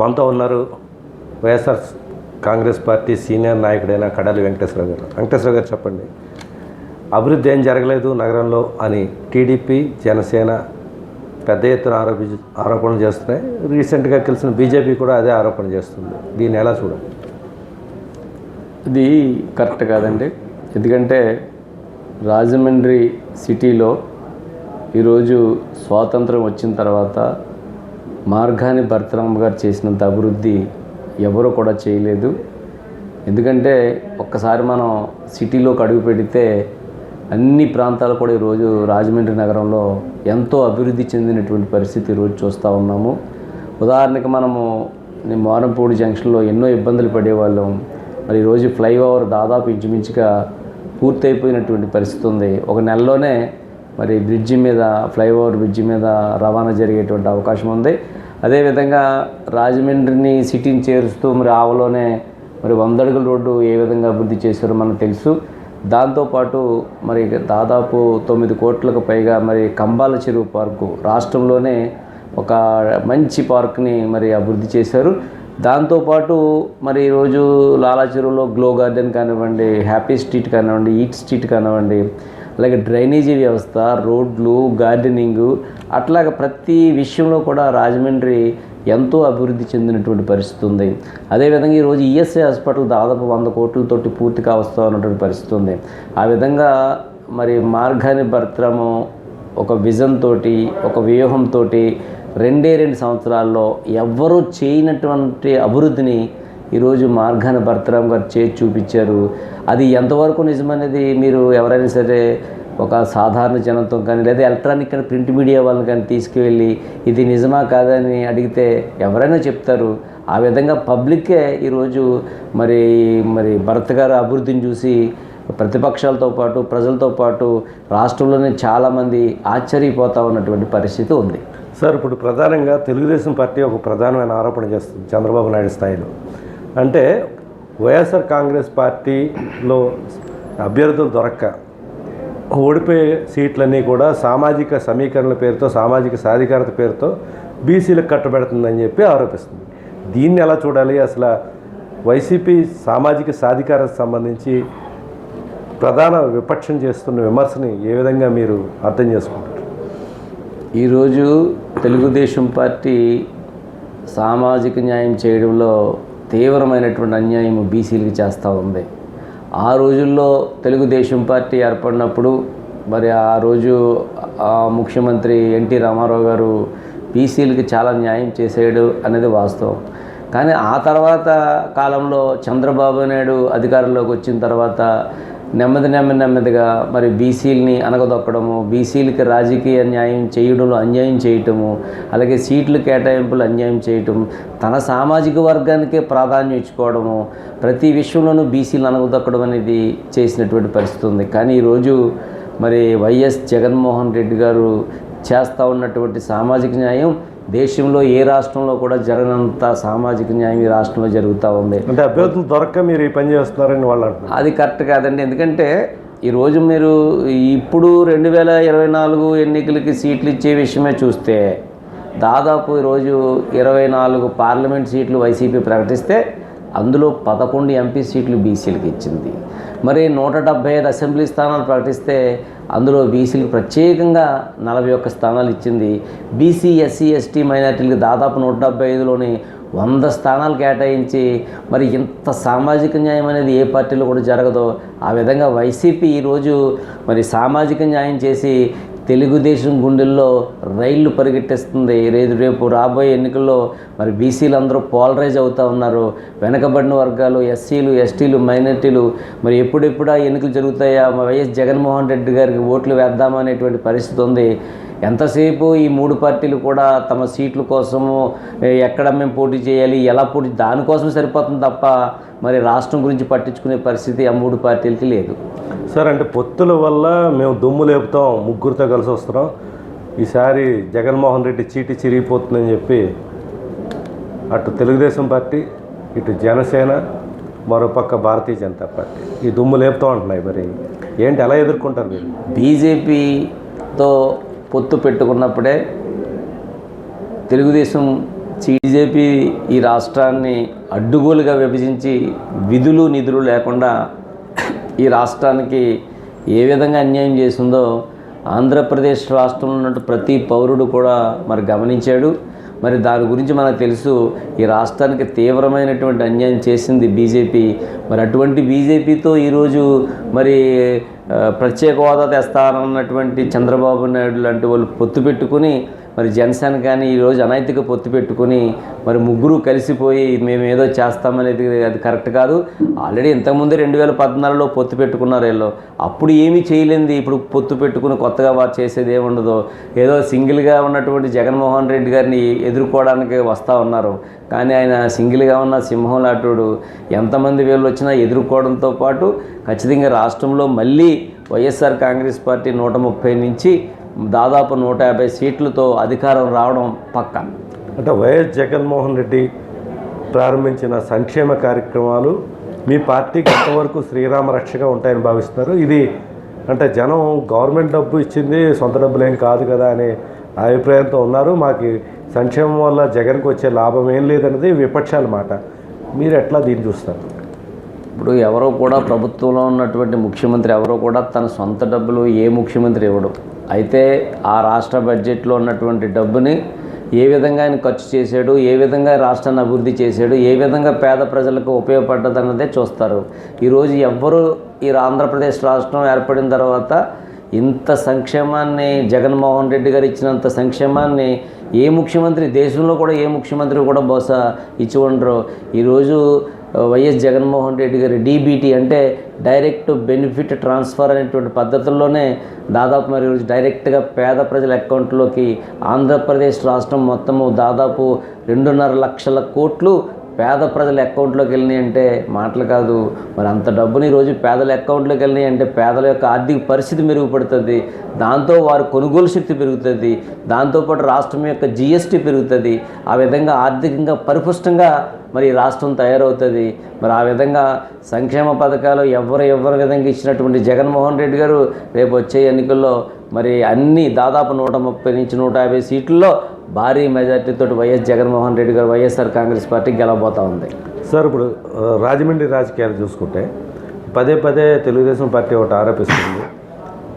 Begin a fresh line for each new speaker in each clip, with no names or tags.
మనతో ఉన్నారు YSR Congress party senior నాయకుడైన కడాలి వెంకటేశ్వర గారు. వెంకటేశ్వర గారు చెప్పండి. అభివృద్ధి ఏం జరగలేదు నగరంలో అని టీడీపీ జనసేన పెద్ద ఎత్తున ఆరోపి ఆరోపణలు చేస్తున్నాయి. రీసెంట్గా కలిసిన బీజేపీ కూడా అదే ఆరోపణ చేస్తుంది. దీన్ని ఎలా చూడండి
ఇది కరెక్ట్ కాదండి. ఎందుకంటే రాజమండ్రి సిటీలో ఈరోజు స్వాతంత్రం వచ్చిన తర్వాత మార్గాన్ని భరతరామ్ గారు చేసినంత అభివృద్ధి ఎవరు కూడా చేయలేదు. ఎందుకంటే ఒక్కసారి మనం సిటీలోకి అడుగు పెడితే అన్ని ప్రాంతాలు కూడా ఈరోజు రాజమండ్రి నగరంలో ఎంతో అభివృద్ధి చెందినటువంటి పరిస్థితి ఈరోజు చూస్తూ ఉన్నాము. ఉదాహరణకి మనము మోరంపూడి జంక్షన్లో ఎన్నో ఇబ్బందులు పడేవాళ్ళం. మరి ఈరోజు ఫ్లైఓవర్ దాదాపు ఇంచుమించుగా పూర్తయిపోయినటువంటి పరిస్థితి ఉంది. ఒక నెలలోనే మరి బ్రిడ్జి మీద ఫ్లైఓవర్ బ్రిడ్జి మీద రవాణా జరిగేటువంటి అవకాశం ఉంది. అదేవిధంగా రాజమండ్రిని సిటీని చేరుస్తూ మరి ఆవలోనే మరి వంద అడుగుల రోడ్డు ఏ విధంగా అభివృద్ధి చేశారో మనకు తెలుసు. దాంతోపాటు మరి దాదాపు తొమ్మిది కోట్లకు పైగా మరి కంబాల చెరువు పార్కు రాష్ట్రంలోనే ఒక మంచి పార్క్ని మరి అభివృద్ధి చేశారు. దాంతోపాటు మరి ఈరోజు లాలా చెరువులో గ్లో గార్డెన్ కానివ్వండి హ్యాపీ స్ట్రీట్ కానివ్వండి ఈట్ స్ట్రీట్ కానివ్వండి అలాగే డ్రైనేజీ వ్యవస్థ రోడ్లు గార్డెనింగ్ అట్లాగ ప్రతి విషయంలో కూడా రాజమండ్రి ఎంతో అభివృద్ధి చెందినటువంటి పరిస్థితి ఉంది. అదేవిధంగా ఈరోజు ఈఎస్ఐ హాస్పిటల్ దాదాపు వంద కోట్లతోటి పూర్తి కావస్తా ఉన్నటువంటి పరిస్థితి ఉంది. ఆ విధంగా మరి మార్గాని భర్త్రము ఒక విజన్ తోటి ఒక వ్యూహంతో రెండే రెండు సంవత్సరాల్లో ఎవ్వరూ చేయనటువంటి అభివృద్ధిని ఈరోజు మార్గాన భర్తరామ్ గారు చేసి చూపించారు. అది ఎంతవరకు నిజమనేది మీరు ఎవరైనా సరే ఒక సాధారణ జనంతో కానీ లేదా ఎలక్ట్రానిక్ కానీ ప్రింట్ మీడియా వాళ్ళని కానీ తీసుకువెళ్ళి ఇది నిజమా కాదని అడిగితే ఎవరైనా చెప్తారు. ఆ విధంగా పబ్లిక్కే ఈరోజు మరి మరి భరత్ గారు అభివృద్ధిని చూసి ప్రతిపక్షాలతో పాటు ప్రజలతో పాటు రాష్ట్రంలోనే చాలామంది ఆశ్చర్యపోతా ఉన్నటువంటి పరిస్థితి ఉంది.
సార్ ఇప్పుడు ప్రధానంగా తెలుగుదేశం పార్టీ ఒక ప్రధానమైన ఆరోపణ చేస్తుంది చంద్రబాబు నాయుడు స్థాయిలో. అంటే వైఎస్ఆర్ కాంగ్రెస్ పార్టీలో అభ్యర్థులు దొరక్క ఓడిపోయే సీట్లన్నీ కూడా సామాజిక సమీకరణల పేరుతో సామాజిక సాధికారత పేరుతో బీసీలకు కట్టబెడుతుందని చెప్పి ఆరోపిస్తుంది. దీన్ని ఎలా చూడాలి? అసలు వైసీపీ సామాజిక సాధికారత సంబంధించి ప్రధాన విపక్షం చేస్తున్న విమర్శని ఏ విధంగా మీరు అర్థం చేసుకుంటారు?
ఈరోజు తెలుగుదేశం పార్టీ సామాజిక న్యాయం చేయడంలో తీవ్రమైనటువంటి అన్యాయం బీసీలకు చేస్తూ ఉంది. ఆ రోజుల్లో తెలుగుదేశం పార్టీ ఏర్పడినప్పుడు మరి ఆ రోజు ముఖ్యమంత్రి ఎన్టీ రామారావు గారు బీసీలకి చాలా న్యాయం చేసాడు అనేది వాస్తవం. కానీ ఆ తర్వాత కాలంలో చంద్రబాబు నాయుడు అధికారంలోకి వచ్చిన తర్వాత నెమ్మది నెమ్మది నెమ్మదిగా మరి బీసీలని అనగదొక్కడము బీసీలకి రాజకీయ న్యాయం చేయడంలో అన్యాయం చేయటము అలాగే సీట్లు కేటాయింపులు అన్యాయం చేయటం తన సామాజిక వర్గానికే ప్రాధాన్యం ఇచ్చుకోవడము ప్రతి విషయంలోనూ బీసీలు అనగదొక్కడం అనేది చేసినటువంటి పరిస్థితి ఉంది. కానీ ఈరోజు మరి వైఎస్ జగన్మోహన్ రెడ్డి గారు చేస్తూ ఉన్నటువంటి సామాజిక న్యాయం దేశంలో ఏ రాష్ట్రంలో కూడా జరగనంత సామాజిక న్యాయం ఈ రాష్ట్రంలో జరుగుతూ ఉంది.
అంటే అభ్యర్థులు దొరక్క మీరు ఈ పని చేస్తున్నారని వాళ్ళు
అది కరెక్ట్ కాదండి. ఎందుకంటే ఈరోజు మీరు ఇప్పుడు రెండు వేల ఇరవై నాలుగు ఎన్నికలకి సీట్లు ఇచ్చే విషయమే చూస్తే దాదాపు ఈరోజు ఇరవై నాలుగు పార్లమెంట్ సీట్లు వైసీపీ ప్రకటిస్తే అందులో పదకొండు ఎంపీ సీట్లు బీసీలకు ఇచ్చింది. మరి నూట డెబ్బై ఐదు అసెంబ్లీ స్థానాలు ప్రకటిస్తే అందులో బీసీలకు ప్రత్యేకంగా నలభై ఒక్క స్థానాలు ఇచ్చింది. బీసీ ఎస్సీ ఎస్టీ మైనార్టీలకు దాదాపు నూట డెబ్బై ఐదులోని వంద స్థానాలు కేటాయించి మరి ఇంత సామాజిక న్యాయం అనేది ఏ పార్టీలో కూడా జరగదో ఆ విధంగా వైసీపీ ఈరోజు మరి సామాజిక న్యాయం చేసి తెలుగుదేశం గుండెల్లో రైళ్ళు పరిగెట్టేస్తుంది. రేపు రేపు రాబోయే ఎన్నికల్లో మరి బీసీలు అందరూ పోలరైజ్ అవుతూ ఉన్నారు. వెనకబడిన వర్గాలు ఎస్సీలు ఎస్టీలు మైనార్టీలు మరి ఎప్పుడెప్పుడా ఎన్నికలు జరుగుతాయా? మా వైఎస్ జగన్మోహన్ రెడ్డి గారికి ఓట్లు వేద్దామనేటువంటి పరిస్థితి ఉంది. ఎంతసేపు ఈ మూడు పార్టీలు కూడా తమ సీట్ల కోసము ఎక్కడ మేము పోటీ చేయాలి ఎలా పోటీ దానికోసం సరిపోతుంది తప్ప మరి రాష్ట్రం గురించి పట్టించుకునే పరిస్థితి ఆ మూడు పార్టీలకి లేదు.
సార్ అంటే పొత్తుల వల్ల మేము దుమ్ము లేపుతాం ముగ్గురితో కలిసి వస్తున్నాం. ఈసారి జగన్మోహన్ రెడ్డి చీటి చిరిగిపోతుందని చెప్పి అటు తెలుగుదేశం పార్టీ ఇటు జనసేన మరోపక్క భారతీయ జనతా పార్టీ. ఈ దుమ్ము లేపుతాం అంటున్నాయి మరి. ఏంటి ఎలా ఎదుర్కొంటారు మీరు?
బీజేపీతో పొత్తు పెట్టుకున్నప్పుడే తెలుగుదేశం బీజేపీ ఈ రాష్ట్రాన్ని అడ్డుగోలుగా విభజించి విధులు నిధులు లేకుండా ఈ రాష్ట్రానికి ఏ విధంగా అన్యాయం చేసిందో ఆంధ్రప్రదేశ్ రాష్ట్రంలో ఉన్న ప్రతి పౌరుడు కూడా మరి గమనించాడు. మరి దాని గురించి మనకు తెలుసు ఈ రాష్ట్రానికి తీవ్రమైనటువంటి అన్యాయం చేసింది బీజేపీ. మరి అటువంటి బీజేపీతో ఈరోజు మరి ప్రత్యేక హోదా తెస్తారన్నటువంటి చంద్రబాబు నాయుడు లాంటి వాళ్ళు పొత్తు పెట్టుకుని మరి జనసేన కానీ ఈరోజు అనైతిక పొత్తు పెట్టుకుని మరి ముగ్గురు కలిసిపోయి మేము ఏదో చేస్తామనేది అది కరెక్ట్ కాదు. ఆల్రెడీ ఇంతకుముందు రెండు వేల పద్నాలుగులో పొత్తు పెట్టుకున్నారు వీళ్ళు. అప్పుడు ఏమీ చేయలేంది ఇప్పుడు పొత్తు పెట్టుకుని కొత్తగా వారు చేసేది ఏముండదు. ఏదో సింగిల్గా ఉన్నటువంటి జగన్మోహన్ రెడ్డి గారిని ఎదుర్కోవడానికి వస్తూ ఉన్నారు. కానీ ఆయన సింగిల్గా ఉన్న సింహం లాంటి ఎంతమంది వీళ్ళు వచ్చినా ఎదుర్కోవడంతో పాటు ఖచ్చితంగా రాష్ట్రంలో మళ్ళీ వైఎస్ఆర్ కాంగ్రెస్ పార్టీ నూట ముప్పై నుంచి దాదాపు నూట యాభై సీట్లతో అధికారం రావడం పక్కా.
అంటే వైఎస్ జగన్మోహన్ రెడ్డి ప్రారంభించిన సంక్షేమ కార్యక్రమాలు మీ పార్టీకి ఎంతవరకు శ్రీరామ రక్షగా ఉంటాయని భావిస్తున్నారు? ఇది అంటే జనం గవర్నమెంట్ డబ్బు ఇచ్చింది సొంత డబ్బులు ఏం కాదు కదా అనే అభిప్రాయంతో ఉన్నారు. మాకు సంక్షేమం వల్ల జగన్కి వచ్చే లాభం ఏం లేదన్నది విపక్షాల మాట. మీరు ఎట్లా దీన్ని చూస్తారు?
ఇప్పుడు ఎవరో కూడా ప్రభుత్వంలో ఉన్నటువంటి ముఖ్యమంత్రి ఎవరో కూడా తన సొంత డబ్బులు ఏ ముఖ్యమంత్రి ఇవ్వడు. అయితే ఆ రాష్ట్ర బడ్జెట్లో ఉన్నటువంటి డబ్బుని ఏ విధంగా ఆయన ఖర్చు చేశాడు ఏ విధంగా రాష్ట్రాన్ని అభివృద్ధి చేశాడు ఏ విధంగా పేద ప్రజలకు ఉపయోగపడ్డదన్నదే చూస్తారు. ఈరోజు ఎవ్వరూ ఈ ఆంధ్రప్రదేశ్ రాష్ట్రం ఏర్పడిన తర్వాత ఇంత సంక్షేమాన్ని జగన్మోహన్ రెడ్డి గారు ఇచ్చినంత సంక్షేమాన్ని ఏ ముఖ్యమంత్రి దేశంలో కూడా ఏ ముఖ్యమంత్రి కూడా బహుశా ఇచ్చి ఉండరు. ఈరోజు వైఎస్ జగన్మోహన్ రెడ్డి గారి డీబీటీ అంటే డైరెక్ట్ బెనిఫిట్ ట్రాన్స్ఫర్ అనేటువంటి పద్ధతుల్లోనే దాదాపు మరి ఈరోజు డైరెక్ట్గా పేద ప్రజల అకౌంట్లోకి ఆంధ్రప్రదేశ్ రాష్ట్రం మొత్తము దాదాపు రెండున్నర లక్షల కోట్లు పేద ప్రజల అకౌంట్లోకి వెళ్ళినాయి అంటే మాటలు కాదు. మరి అంత డబ్బుని ఈరోజు పేదల అకౌంట్లోకి వెళ్ళినాయి అంటే పేదల యొక్క ఆర్థిక పరిస్థితి మెరుగుపడుతుంది. దాంతో వారు కొనుగోలు శక్తి పెరుగుతుంది. దాంతోపాటు రాష్ట్రం యొక్క జిఎస్టీ పెరుగుతుంది. ఆ విధంగా ఆర్థికంగా పరిపుష్టంగా మరి రాష్ట్రం తయారవుతుంది. మరి ఆ విధంగా సంక్షేమ పథకాలు ఎవరు ఎవరి విధంగా ఇచ్చినటువంటి జగన్మోహన్ రెడ్డి గారు రేపు వచ్చే ఎన్నికల్లో మరి అన్ని దాదాపు నూట ముప్పై నుంచి నూట యాభై సీట్లలో భారీ మెజార్టీతో వైఎస్ జగన్మోహన్ రెడ్డి గారు వైఎస్ఆర్ కాంగ్రెస్ పార్టీ గెలవబోతా ఉంది.
సార్ ఇప్పుడు రాజమండ్రి రాజకీయాలు చూసుకుంటే పదే పదే తెలుగుదేశం పార్టీ ఒకటి ఆరోపిస్తుంది.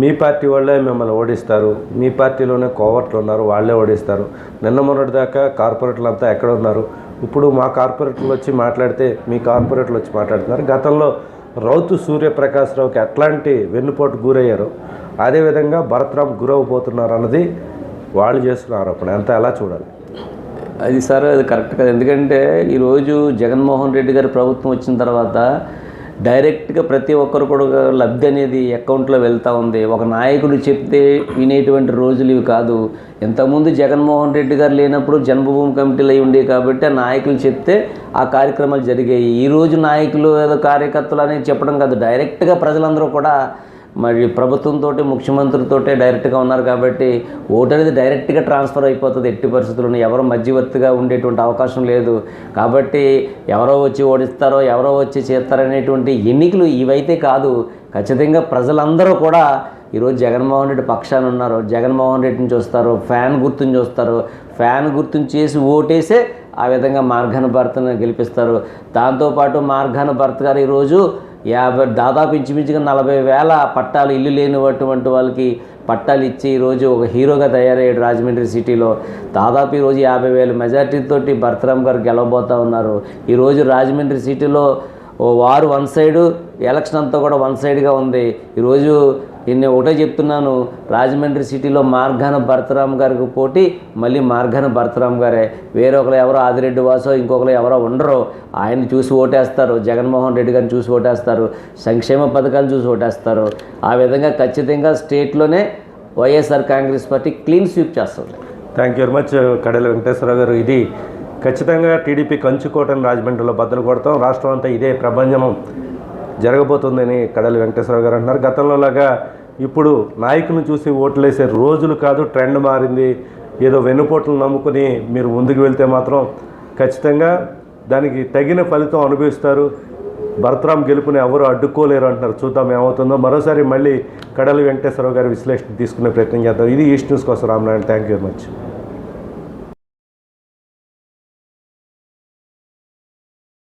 మీ పార్టీ వాళ్ళే మిమ్మల్ని ఓడిస్తారు. మీ పార్టీలోనే కోవర్ట్లు ఉన్నారు వాళ్ళే ఓడిస్తారు. నిన్న మొన్నటి దాకా కార్పొరేట్లు అంతా ఎక్కడ ఉన్నారు? ఇప్పుడు మా కార్పొరేట్లు వచ్చి మాట్లాడితే మీ కార్పొరేట్లు వచ్చి మాట్లాడుతున్నారు. గతంలో రౌతు సూర్యప్రకాశ్రావుకి ఎట్లాంటి వెన్నుపోటు గురయ్యారో అదేవిధంగా భరత్రామ్ గురవబోతున్నారు అన్నది వాళ్ళు చేస్తున్న ఆరోపణ. అంతా ఎలా చూడాలి?
అది సార్ అది కరెక్ట్ కాదు. ఎందుకంటే ఈరోజు జగన్మోహన్ రెడ్డి గారి ప్రభుత్వం వచ్చిన తర్వాత డైరెక్ట్గా ప్రతి ఒక్కరు కూడా లబ్ధి అనేది అకౌంట్లో వెళ్తూ ఉంది. ఒక నాయకుడు చెప్తే వినేటువంటి రోజులు ఇవి కాదు. ఇంతకుముందు జగన్మోహన్ రెడ్డి గారు లేనప్పుడు జన్మభూమి కమిటీలు అయి ఉండేవి కాబట్టి ఆ నాయకులు చెప్తే ఆ కార్యక్రమాలు జరిగాయి. ఈరోజు నాయకులు ఏదో కార్యకర్తలు అనేది చెప్పడం కాదు. డైరెక్ట్గా ప్రజలందరూ కూడా మరి ప్రభుత్వంతో ముఖ్యమంత్రితో డైరెక్ట్గా ఉన్నారు కాబట్టి ఓటు అనేది డైరెక్ట్గా ట్రాన్స్ఫర్ అయిపోతుంది ఎట్టి పరిస్థితుల్లోనూ. ఎవరో మధ్యవర్తిగా ఉండేటువంటి అవకాశం లేదు. కాబట్టి ఎవరో వచ్చి ఓడిస్తారో ఎవరో వచ్చి చేస్తారనేటువంటి ఎన్నికలు ఇవైతే కాదు ఖచ్చితంగా ప్రజలందరూ కూడా ఈరోజు జగన్మోహన్ రెడ్డి పక్షాన ఉన్నారు. జగన్మోహన్ రెడ్డిని చూస్తారు ఫ్యాన్ గుర్తుని చూస్తారు. ఫ్యాన్ గుర్తుని చేసి ఓటేసే ఆ విధంగా మార్గాన భర్తను గెలిపిస్తారు. దాంతోపాటు మార్గాన భర్త గారు ఈరోజు యాభై దాదాపు ఇంచుమించుగా నలభై వేల పట్టాలు ఇల్లు లేనిటువంటి వాళ్ళకి పట్టాలు ఇచ్చి ఈరోజు ఒక హీరోగా తయారయ్యాడు రాజమండ్రి సిటీలో. దాదాపు ఈరోజు యాభై వేల మెజార్టీతో భరతరామ్ గారు గెలవబోతూ ఉన్నారు. ఈరోజు రాజమండ్రి సిటీలో ఓ వారు వన్ సైడు ఎలక్షన్ అంతా కూడా వన్ సైడ్గా ఉంది. ఈరోజు నేను ఒకటే చెప్తున్నాను. రాజమండ్రి సిటీలో మార్గాన భరతరామ్ గారికి పోటీ మళ్ళీ మార్గాన భరతరామ్ గారే. వేరొకరు ఎవరో ఆదిరెడ్డి వాసో ఇంకొకరు ఎవరో ఉండరు ఆయన చూసి ఓటేస్తారు. జగన్మోహన్ రెడ్డి గారిని చూసి ఓటేస్తారు. సంక్షేమ పథకాలు చూసి ఓటేస్తారు. ఆ విధంగా ఖచ్చితంగా స్టేట్లోనే YSR Congress party clean sweep చేస్తుంది.
Thank you very much Kadela Venkateswararao garu. ఇది ఖచ్చితంగా టీడీపీ కంచుకోటని రాజమండ్రిలో బద్దలు కొడతాం. రాష్ట్రం అంతా ఇదే ప్రభంజనం జరగబోతుందని కడలి వెంకటేశ్వరరావు గారు అంటున్నారు. గతంలో లాగా ఇప్పుడు నాయకులను చూసి ఓట్లేసే రోజులు కాదు ట్రెండ్ మారింది. ఏదో వెన్నుపోట్లు నమ్ముకుని మీరు ముందుకు వెళ్తే మాత్రం ఖచ్చితంగా దానికి తగిన ఫలితం అనుభవిస్తారు. భరతరాం గెలుపుని ఎవరు అడ్డుకోలేరు అంటున్నారు. చూద్దాం ఏమవుతుందో. మరోసారి మళ్ళీ కడలి వెంకటేశ్వరరావు గారి విశ్లేషణ తీసుకునే ప్రయత్నం చేద్దాం. ఇది ఈస్ట్ న్యూస్ కోసం Ramanarayana thank you very much